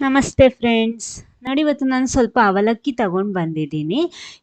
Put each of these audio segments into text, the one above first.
Namaste friends. ನೋಡಿ, ಇವತ್ತು ನಾನು ಸ್ವಲ್ಪ ಅವಲಕ್ಕಿ ತಗೊಂಡು ಬಂದಿದ್ದೀನಿ.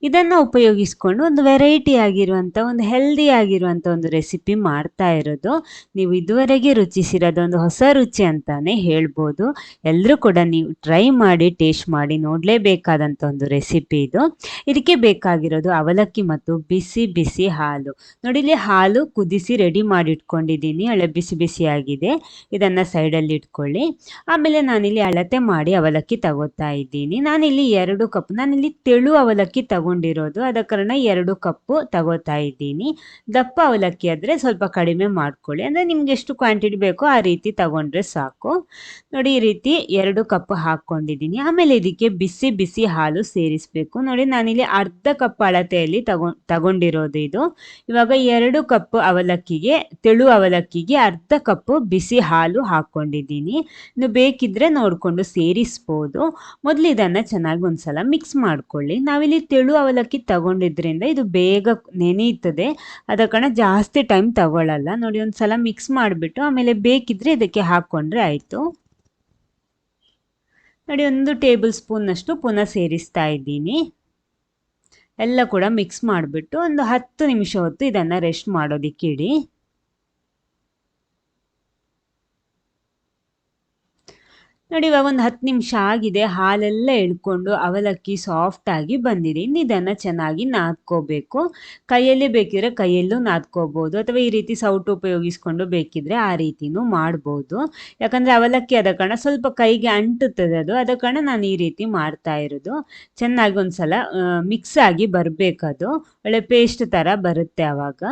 ಇದನ್ನು ಉಪಯೋಗಿಸ್ಕೊಂಡು ಒಂದು ವೆರೈಟಿ ಆಗಿರುವಂಥ ಒಂದು ಹೆಲ್ದಿ ಆಗಿರುವಂಥ ಒಂದು ರೆಸಿಪಿ ಮಾಡ್ತಾ ಇರೋದು. ನೀವು ಇದುವರೆಗೆ ರುಚಿಸಿರೋದು ಒಂದು ಹೊಸ ರುಚಿ ಅಂತಾನೆ ಹೇಳ್ಬೋದು. ಎಲ್ಲರೂ ಕೂಡ ನೀವು ಟ್ರೈ ಮಾಡಿ ಟೇಸ್ಟ್ ಮಾಡಿ ನೋಡಲೇಬೇಕಾದಂಥ ಒಂದು ರೆಸಿಪಿ ಇದು. ಇದಕ್ಕೆ ಬೇಕಾಗಿರೋದು ಅವಲಕ್ಕಿ ಮತ್ತು ಬಿಸಿ ಬಿಸಿ ಹಾಲು. ನೋಡಿ, ಇಲ್ಲಿ ಹಾಲು ಕುದಿಸಿ ರೆಡಿ ಮಾಡಿ ಇಟ್ಕೊಂಡಿದ್ದೀನಿ ಅಳೆ ಬಿಸಿ ಬಿಸಿ ಆಗಿದೆ ಇದನ್ನು ಸೈಡಲ್ಲಿ ಇಟ್ಕೊಳ್ಳಿ. ಆಮೇಲೆ ನಾನಿಲ್ಲಿ ಅಳತೆ ಮಾಡಿ ಅವಲಕ್ಕಿ ತಗೋತಾ ಇದ್ದೀನಿ. ನಾನಿಲ್ಲಿ ಎರಡು ಕಪ್, ನಾನಿಲ್ಲಿ ತೆಳು ಅವಲಕ್ಕಿ ತಗೊಂಡಿರೋದು. ಅದ ಕಾರಣ ಎರಡು ಕಪ್ಪು ತಗೋತಾ ಇದ್ದೀನಿ. ದಪ್ಪ ಅವಲಕ್ಕಿ ಆದರೆ ಸ್ವಲ್ಪ ಕಡಿಮೆ ಮಾಡ್ಕೊಳ್ಳಿ. ಅಂದರೆ ನಿಮ್ಗೆ ಎಷ್ಟು ಕ್ವಾಂಟಿಟಿ ಬೇಕೋ ಆ ರೀತಿ ತಗೊಂಡ್ರೆ ಸಾಕು. ನೋಡಿ, ಈ ರೀತಿ ಎರಡು ಕಪ್ ಹಾಕ್ಕೊಂಡಿದ್ದೀನಿ. ಆಮೇಲೆ ಇದಕ್ಕೆ ಬಿಸಿ ಬಿಸಿ ಹಾಲು ಸೇರಿಸಬೇಕು. ನೋಡಿ, ನಾನಿಲ್ಲಿ ಅರ್ಧ ಕಪ್ ಅಳತೆಯಲ್ಲಿ ತಗೊ, ತಗೊಂಡಿರೋದು ಇದು. ಇವಾಗ ಎರಡು ಕಪ್ ಅವಲಕ್ಕಿಗೆ, ತೆಳು ಅವಲಕ್ಕಿಗೆ ಅರ್ಧ ಕಪ್ ಬಿಸಿ ಹಾಲು ಹಾಕ್ಕೊಂಡಿದ್ದೀನಿ. ಇನ್ನು ಬೇಕಿದ್ರೆ ನೋಡಿಕೊಂಡು ಸೇರಿಸ್ಬೋದು. ಮೊದಲು ಇದನ್ನು ಚೆನ್ನಾಗಿ ಒಂದ್ಸಲ ಮಿಕ್ಸ್ ಮಾಡ್ಕೊಳ್ಳಿ. ನಾವಿಲ್ಲಿ ತೆಳು ಅವಲಕ್ಕಿ ತಗೊಂಡಿದ್ರಿಂದ ಇದು ಬೇಗ ನೆನೆಯುತ್ತದೆ ಅದ ಕಾರಣ ಜಾಸ್ತಿ ಟೈಮ್ ತಗೊಳ್ಳಲ್ಲ ನೋಡಿ ಒಂದ್ಸಲ ಮಿಕ್ಸ್ ಮಾಡಿಬಿಟ್ಟು ಆಮೇಲೆ ಬೇಕಿದ್ರೆ ಇದಕ್ಕೆ ಹಾಕ್ಕೊಂಡ್ರೆ ಆಯಿತು. ನೋಡಿ ಒಂದು ಟೇಬಲ್ ಸ್ಪೂನ್ನಷ್ಟು ಪುನಃ ಸೇರಿಸ್ತಾ ಇದ್ದೀನಿ. ಎಲ್ಲ ಕೂಡ ಮಿಕ್ಸ್ ಮಾಡಿಬಿಟ್ಟು ಒಂದು ಹತ್ತು ನಿಮಿಷ ಹೊತ್ತು ಇದನ್ನು ರೆಸ್ಟ್ ಮಾಡೋದಿಕ್ಕೆ ನೋಡಿ ಇವಾಗ ಒಂದು ಹತ್ತು ನಿಮಿಷ ಆಗಿದೆ, ಹಾಲೆಲ್ಲ ಎಳ್ಕೊಂಡು ಅವಲಕ್ಕಿ ಸಾಫ್ಟ್ ಆಗಿ ಬಂದಿದೆ. ಇನ್ನು ಇದನ್ನು ಚೆನ್ನಾಗಿ ನಾದ್ಕೋಬೇಕು. ಕೈಯಲ್ಲಿ ಬೇಕಿದ್ರೆ ಕೈಯಲ್ಲೂ ನಾದ್ಕೋಬೋದು. ಅಥವಾ ಈ ರೀತಿ ಸೌಟು ಉಪಯೋಗಿಸ್ಕೊಂಡು ಬೇಕಿದ್ರೆ ಆ ರೀತಿನೂ ಮಾಡ್ಬೋದು. ಯಾಕಂದರೆ ಅವಲಕ್ಕಿ ಆದ ಕಾರಣ ಸ್ವಲ್ಪ ಕೈಗೆ ಅಂಟುತ್ತದೆ ಅದು. ಅದ ಕಾರಣ ನಾನು ಈ ರೀತಿ ಮಾಡ್ತಾ ಇರೋದು. ಚೆನ್ನಾಗಿ ಒಂದ್ಸಲ ಮಿಕ್ಸ್ ಆಗಿ ಬರಬೇಕದು. ಒಳ್ಳೆ ಪೇಸ್ಟ್ ಥರ ಬರುತ್ತೆ ಆವಾಗ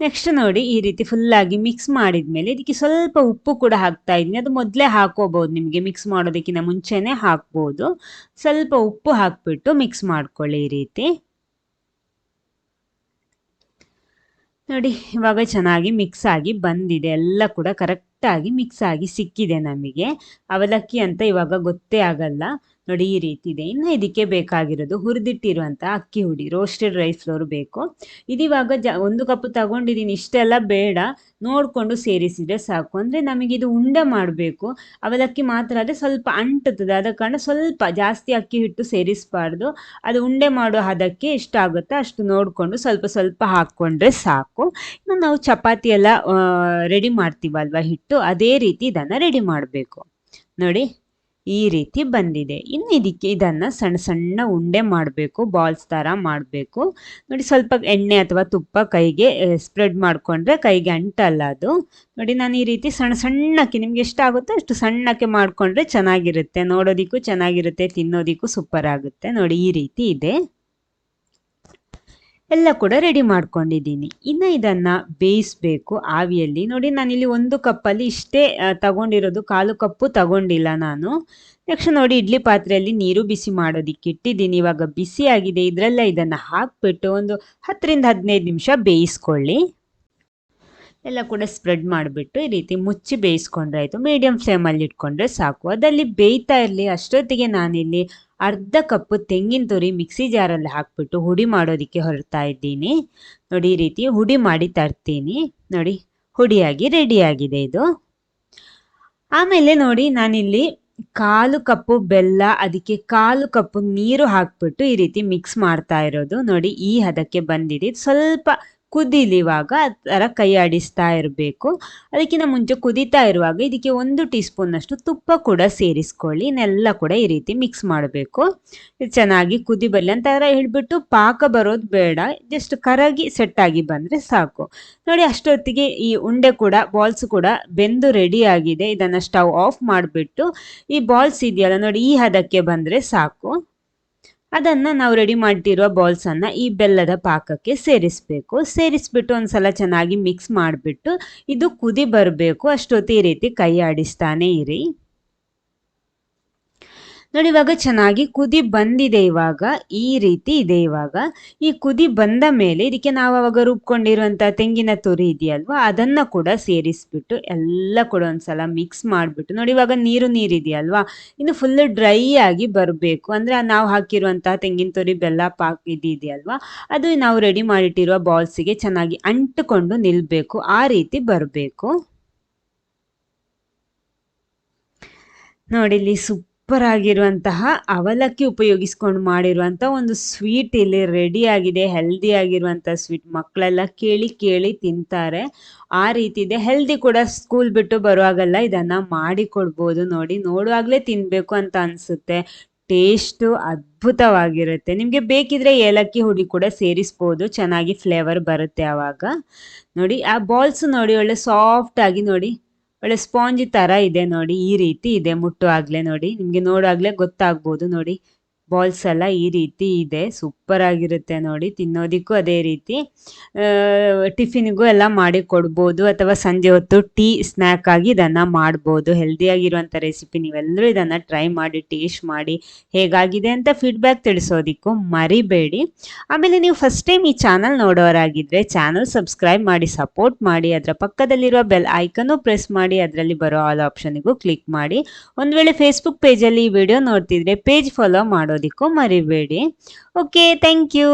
ನೆಕ್ಸ್ಟ್ ನೋಡಿ ಈ ರೀತಿ ಫುಲ್ಲಾಗಿ ಮಿಕ್ಸ್ ಮಾಡಿದ್ಮೇಲೆ ಇದಕ್ಕೆ ಸ್ವಲ್ಪ ಉಪ್ಪು ಕೂಡ ಹಾಕ್ತಾ ಇದ್ದೀನಿ. ಅದು ಮೊದಲೇ ಹಾಕೋಬಹುದು ನಿಮಗೆ ಮಿಕ್ಸ್ ಮಾಡೋದಕ್ಕಿಂತ ಮುಂಚೆನೇ ಹಾಕ್ಬೋದು. ಸ್ವಲ್ಪ ಉಪ್ಪು ಹಾಕ್ಬಿಟ್ಟು ಮಿಕ್ಸ್ ಮಾಡ್ಕೊಳ್ಳಿ ಈ ರೀತಿ. ನೋಡಿ, ಇವಾಗ ಚೆನ್ನಾಗಿ ಮಿಕ್ಸ್ ಆಗಿ ಬಂದಿದೆ. ಎಲ್ಲ ಕೂಡ ಕರೆಕ್ಟಾಗಿ ಮಿಕ್ಸ್ ಆಗಿ ಸಿಕ್ಕಿದೆ ನಮಗೆ. ಅವಲಕ್ಕಿ ಅಂತ ಇವಾಗ ಗೊತ್ತೇ ಆಗಲ್ಲ. ನೋಡಿ ಈ ರೀತಿ ಇದೆ. ಇನ್ನು ಇದಕ್ಕೆ ಬೇಕಾಗಿರೋದು ಹುರಿದಿಟ್ಟಿರುವಂಥ ಅಕ್ಕಿ ಹುಡಿ ರೋಸ್ಟೆಡ್ ರೈಸ್ ಫ್ಲೋರ್ ಬೇಕು. ಇದಿವಾಗ ಜ, ಒಂದು ಕಪ್ ತಗೊಂಡಿದ್ದೀನಿ ಇಷ್ಟೆಲ್ಲ ಬೇಡ. ನೋಡಿಕೊಂಡು ಸೇರಿಸಿದರೆ ಸಾಕು. ಅಂದರೆ ಇದು ಉಂಡೆ ಮಾಡಬೇಕು. ಅವಲಕ್ಕಿ ಮಾತ್ರ ಆದರೆ ಸ್ವಲ್ಪ ಅಂಟುತ್ತದೆ. ಆದ ಕಾರಣ ಸ್ವಲ್ಪ ಜಾಸ್ತಿ ಅಕ್ಕಿ ಹಿಟ್ಟು ಸೇರಿಸಬಾರ್ದು. ಅದು ಉಂಡೆ ಮಾಡೋ ಹದಕ್ಕೆ ಎಷ್ಟಾಗುತ್ತೋ ಅಷ್ಟು ನೋಡಿಕೊಂಡು ಸ್ವಲ್ಪ ಸ್ವಲ್ಪ ಹಾಕ್ಕೊಂಡ್ರೆ ಸಾಕು. ಇನ್ನು ನಾವು ಚಪಾತಿ ಎಲ್ಲ ರೆಡಿ ಮಾಡ್ತೀವಲ್ವ ಹಿಟ್ಟು? ಅದೇ ರೀತಿ ಇದನ್ನು ರೆಡಿ ಮಾಡಬೇಕು. ನೋಡಿ, ಈ ರೀತಿ ಬಂದಿದೆ. ಇನ್ನು ಇದಕ್ಕೆ ಇದನ್ನು ಸಣ್ಣ ಸಣ್ಣ ಉಂಡೆ ಮಾಡಬೇಕು ಬಾಲ್ಸ್ ಥರ ಮಾಡಬೇಕು. ನೋಡಿ, ಸ್ವಲ್ಪ ಎಣ್ಣೆ ಅಥವಾ ತುಪ್ಪ ಕೈಗೆ ಸ್ಪ್ರೆಡ್ ಮಾಡಿಕೊಂಡ್ರೆ ಕೈಗೆ ಅಂಟಲ್ಲ ಅದು. ನೋಡಿ, ನಾನು ಈ ರೀತಿ ಸಣ್ಣ ಸಣ್ಣಕ್ಕೆ ನಿಮ್ಗೆ ಎಷ್ಟಾಗುತ್ತೋ ಅಷ್ಟು ಸಣ್ಣಕ್ಕೆ ಮಾಡಿಕೊಂಡ್ರೆ ಚೆನ್ನಾಗಿರುತ್ತೆ. ನೋಡೋದಿಕ್ಕೂ ಚೆನ್ನಾಗಿರುತ್ತೆ, ತಿನ್ನೋದಕ್ಕೂ ಸೂಪರ್ ಆಗುತ್ತೆ. ನೋಡಿ, ಈ ರೀತಿ ಇದೆ. ಎಲ್ಲ ಕೂಡ ರೆಡಿ ಮಾಡ್ಕೊಂಡಿದ್ದೀನಿ. ಇನ್ನು ಇದನ್ನು ಬೇಯಿಸಬೇಕು ಆವಿಯಲ್ಲಿ. ನೋಡಿ, ನಾನಿಲ್ಲಿ ಒಂದು ಕಪ್ಪಲ್ಲಿ ಇಷ್ಟೇ ತಗೊಂಡಿರೋದು, ಕಾಲು ಕಪ್ಪು ತಗೊಂಡಿಲ್ಲ ನಾನು. ನೆಕ್ಸ್ಟ್ ನೋಡಿ, ಇಡ್ಲಿ ಪಾತ್ರೆಯಲ್ಲಿ ನೀರು ಬಿಸಿ ಮಾಡೋದಿಕ್ಕೆ ಇಟ್ಟಿದ್ದೀನಿ. ಇವಾಗ ಬಿಸಿ ಆಗಿದೆ ಇದರಲ್ಲೇ ಇದನ್ನು ಹಾಕಿಬಿಟ್ಟು ಒಂದು ಹತ್ತರಿಂದ ಹದಿನೈದು ನಿಮಿಷ ಬೇಯಿಸ್ಕೊಳ್ಳಿ. ಎಲ್ಲ ಕೂಡ ಸ್ಪ್ರೆಡ್ ಮಾಡಿಬಿಟ್ಟು ಈ ರೀತಿ ಮುಚ್ಚಿ ಬೇಯಿಸ್ಕೊಂಡ್ರೆ ಆಯಿತು. ಮೀಡಿಯಮ್ ಫ್ಲೇಮಲ್ಲಿ ಇಟ್ಕೊಂಡ್ರೆ ಸಾಕು. ಅದಲ್ಲಿ ಬೇಯ್ತಾ ಇರಲಿ. ಅಷ್ಟೊತ್ತಿಗೆ ನಾನಿಲ್ಲಿ ಅರ್ಧ ಕಪ್ಪು ತೆಂಗಿನ ತುರಿ ಮಿಕ್ಸಿ ಜಾರಲ್ಲಿ ಹಾಕ್ಬಿಟ್ಟು ಹುಡಿ ಮಾಡೋದಕ್ಕೆ ಹೊರಡ್ತಾ ಇದ್ದೀನಿ. ನೋಡಿ, ಈ ರೀತಿ ಹುಡಿ ಮಾಡಿ ತರ್ತೀನಿ. ನೋಡಿ, ಹುಡಿಯಾಗಿ ರೆಡಿಯಾಗಿದೆ ಇದು. ಆಮೇಲೆ ನೋಡಿ, ನಾನಿಲ್ಲಿ ಕಾಲು ಕಪ್ಪು ಬೆಲ್ಲ, ಅದಕ್ಕೆ ಕಾಲು ಕಪ್ಪು ನೀರು ಹಾಕ್ಬಿಟ್ಟು ಈ ರೀತಿ ಮಿಕ್ಸ್ ಮಾಡ್ತಾ ಇರೋದು. ನೋಡಿ, ಈ ಹದಕ್ಕೆ ಬಂದಿದೆ. ಸ್ವಲ್ಪ ಕುದಿಲಿವಾಗ ಆ ಥರ ಕೈ ಆಡಿಸ್ತಾ ಇರಬೇಕು. ಅದಕ್ಕಿಂತ ಮುಂಚೆ ಕುದೀತಾ ಇರುವಾಗ ಇದಕ್ಕೆ ಒಂದು ಟೀ ಸ್ಪೂನಷ್ಟು ತುಪ್ಪ ಕೂಡ ಸೇರಿಸ್ಕೊಳ್ಳಿ. ಇನ್ನೆಲ್ಲ ಕೂಡ ಈ ರೀತಿ ಮಿಕ್ಸ್ ಮಾಡಬೇಕು. ಇದು ಚೆನ್ನಾಗಿ ಕುದಿ ಬರಲಿ. ಅಂತ ಹೇಳಿಬಿಟ್ಟು ಪಾಕ ಬರೋದು ಬೇಡ. ಜಸ್ಟ್ ಕರಗಿ ಸೆಟ್ ಆಗಿ ಬಂದರೆ ಸಾಕು. ನೋಡಿ, ಅಷ್ಟೊತ್ತಿಗೆ ಈ ಉಂಡೆ ಕೂಡ ಬಾಲ್ಸ್ ಕೂಡ ಬೆಂದು ರೆಡಿ ಆಗಿದೆ. ಇದನ್ನು ಸ್ಟವ್ ಆಫ್ ಮಾಡಿಬಿಟ್ಟು ಈ ಬಾಲ್ಸ್ ಇದೆಯಲ್ಲ ನೋಡಿ, ಈ ಹದಕ್ಕೆ ಬಂದರೆ ಸಾಕು. ಅದನ್ನು ನಾವು ರೆಡಿ ಮಾಡಿಟ್ಟಿರುವ ಬಾಲ್ಸನ್ನು ಈ ಬೆಲ್ಲದ ಪಾಕಕ್ಕೆ ಸೇರಿಸಬೇಕು. ಸೇರಿಸ್ಬಿಟ್ಟು ಒಂದ್ಸಲ ಚೆನ್ನಾಗಿ ಮಿಕ್ಸ್ ಮಾಡಿಬಿಟ್ಟು ಇದು ಕುದಿ ಬರಬೇಕು. ಅಷ್ಟೊತ್ತು ರೀತಿ ಕೈ ಆಡಿಸ್ತಾನೆ ಇರಿ. ನೋಡಿ, ಇವಾಗ ಚೆನ್ನಾಗಿ ಕುದಿ ಬಂದಿದೆ ಇವಾಗ. ಈ ರೀತಿ ಇದೆ ಇವಾಗ. ಈ ಕುದಿ ಬಂದ ಮೇಲೆ ಇದಕ್ಕೆ ನಾವು ಅವಾಗ ರುಬ್ಕೊಂಡಿರುವಂಥ ತೆಂಗಿನ ತುರಿ ಇದೆಯಲ್ವಾ, ಅದನ್ನು ಕೂಡ ಸೇರಿಸ್ಬಿಟ್ಟು ಎಲ್ಲ ಕೂಡ ಒಂದ್ಸಲ ಮಿಕ್ಸ್ ಮಾಡಿಬಿಟ್ಟು, ನೋಡಿ, ಇವಾಗ ನೀರು ನೀರು ಇದೆಯಲ್ವಾ, ಇನ್ನು ಫುಲ್ ಡ್ರೈ ಆಗಿ ಬರಬೇಕು. ಅಂದರೆ ನಾವು ಹಾಕಿರುವಂತಹ ತೆಂಗಿನ ತುರಿ ಬೆಲ್ಲ ಪಾಕ್ ಇದೆಯಲ್ವಾ, ಅದು ನಾವು ರೆಡಿ ಮಾಡಿಟ್ಟಿರುವ ಬಾಲ್ಸಿಗೆ ಚೆನ್ನಾಗಿ ಅಂಟುಕೊಂಡು ನಿಲ್ಲಬೇಕು ಆ ರೀತಿ ಬರಬೇಕು. ನೋಡಿ, ಇಲ್ಲಿ ಸೂಪರ್ ಆಗಿರುವಂತಹ ಅವಲಕ್ಕಿ ಉಪಯೋಗಿಸ್ಕೊಂಡು ಮಾಡಿರುವಂಥ ಒಂದು ಸ್ವೀಟ್ ಇಲ್ಲಿ ರೆಡಿ ಆಗಿದೆ ಹೆಲ್ದಿ ಆಗಿರುವಂಥ ಸ್ವೀಟ್ ಮಕ್ಕಳೆಲ್ಲ ಕೇಳಿ ಕೇಳಿ ತಿಂತಾರೆ. ಆ ರೀತಿ ಇದೆ ಹೆಲ್ದಿ ಕೂಡ ಸ್ಕೂಲ್ ಬಿಟ್ಟು ಬರುವಾಗೆಲ್ಲ ಇದನ್ನ ಮಾಡಿಕೊಡ್ಬೋದು ನೋಡಿ. ನೋಡುವಾಗಲೇ ತಿನ್ನಬೇಕು ಅಂತ ಅನಿಸುತ್ತೆ. ಟೇಸ್ಟು ಅದ್ಭುತವಾಗಿರುತ್ತೆ. ನಿಮಗೆ ಬೇಕಿದ್ರೆ ಏಲಕ್ಕಿ ಹುಡಿ ಕೂಡ ಸೇರಿಸ್ಬೋದು. ಚೆನ್ನಾಗಿ ಫ್ಲೇವರ್ ಬರುತ್ತೆ ಆವಾಗ. ನೋಡಿ, ಆ ಬಾಲ್ಸ್ ನೋಡಿ ಒಳ್ಳೆ ಸಾಫ್ಟ್ ಆಗಿ ನೋಡಿ. ಒಳ್ಳೆ ಸ್ಪಾಂಜಿ ತರ ಇದೆ ನೋಡಿ ಈ ರೀತಿ ಇದೆ ಮುಟ್ಟುವಾಗ್ಲೇ ನೋಡಿ. ನಿಮ್ಗೆ ನೋಡುವಾಗ್ಲೇ ಗೊತ್ತಾಗ್ಬೋದು ನೋಡಿ. ಬಾಲ್ಸ್ ಎಲ್ಲ ಈ ರೀತಿ ಇದೆ. ಸೂಪರ್ ಆಗಿರುತ್ತೆ ನೋಡಿ. ತಿನ್ನೋದಿಕ್ಕೂ ಅದೇ ರೀತಿ. ಟಿಫಿನ್ಗೂ ಎಲ್ಲ ಮಾಡಿ ಕೊಡ್ಬೋದು. ಅಥವಾ ಸಂಜೆ ಹೊತ್ತು ಟೀ, ಸ್ನ್ಯಾಕ್ ಆಗಿ ಇದನ್ನು ಮಾಡ್ಬೋದು. ಹೆಲ್ದಿಯಾಗಿರುವಂಥ ರೆಸಿಪಿ ನೀವೆಲ್ಲರೂ ಇದನ್ನು ಟ್ರೈ ಮಾಡಿ ಟೇಸ್ಟ್ ಮಾಡಿ ಹೇಗಾಗಿದೆ ಅಂತ ಫೀಡ್ಬ್ಯಾಕ್ ತಿಳಿಸೋದಿಕ್ಕೂ ಮರಿಬೇಡಿ. ಆಮೇಲೆ ನೀವು ಫಸ್ಟ್ ಟೈಮ್ ಈ ಚಾನಲ್ ನೋಡೋರಾಗಿದ್ದರೆ ಚಾನಲ್ ಸಬ್ಸ್ಕ್ರೈಬ್ ಮಾಡಿ ಸಪೋರ್ಟ್ ಮಾಡಿ, ಅದರ ಪಕ್ಕದಲ್ಲಿರುವ ಬೆಲ್ ಐಕನ್ನು ಪ್ರೆಸ್ ಮಾಡಿ, ಅದರಲ್ಲಿ ಬರೋ ಆಲ್ ಆಪ್ಷನ್ಗೂ ಕ್ಲಿಕ್ ಮಾಡಿ. ಒಂದು ವೇಳೆ ಫೇಸ್ಬುಕ್ ಪೇಜಲ್ಲಿ ಈ ವಿಡಿಯೋ ನೋಡ್ತಿದ್ರೆ ಪೇಜ್ ಫಾಲೋ ಮಾಡೋದಕ್ಕೂ ಮರಿಬೇಡಿ. Okay thank you